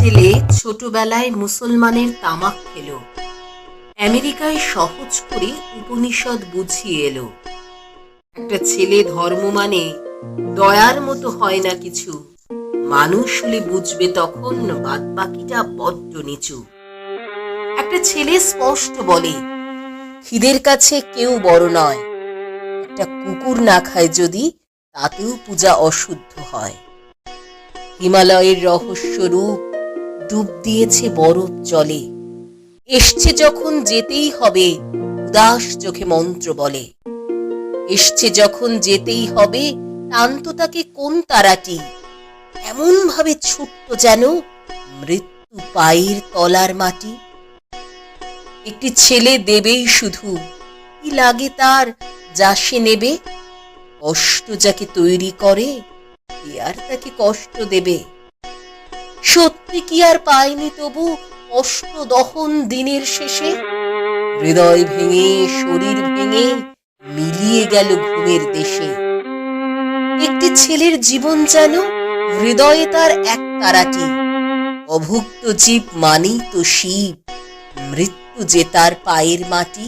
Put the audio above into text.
ছেলে ছোটবেলায় মুসলমানের তামাক খেলো। আমেরিকায় সহজ করে উপনিষদ বুঝিয়ে এলো। একটা ছেলে ধর্ম মানে দয়ার মতো হয় না কিছু। মানুষ হলে বুঝবে তখন বাদ বাকিটা বড্ড নিচু। একটা ছেলে স্পষ্ট বলে, খিদের কাছে কেউ বড় নয়। একটা কুকুর না খায় যদি তাতেও পূজা অশুদ্ধ হয়। হিমালয়ের রহস্য রূপ ডুব দিয়েছে বরফ জলে। এসছে যখন যেতেই হবে, উদাস চোখে মন্ত্র বলে। এসছে যখন যেতেই হবে টানতো তাকে কোন তারাটি? এমন ভাবে ছুটত যেন মৃত্যু পায়ের তলার মাটি। একটি ছেলে দেবেই শুধু, কি লাগে তার যা সে নেবে? কষ্ট যাকে তৈরি করে কে আর তাকে কষ্ট দেবে। সত্যি কি আর পায়নি তবু কষ্ট দহন দিনের শেষে? হৃদয় ভেঙে, শরীর ভেঙে মিলিয়ে গেল ঘুমের দেশে। একটি ছেলের জীবন যেন হৃদয়ে তার এক তারাটি। অভুক্ত জীব মানেই তো শিব, মৃত্যু যে তার পায়ের মাটি।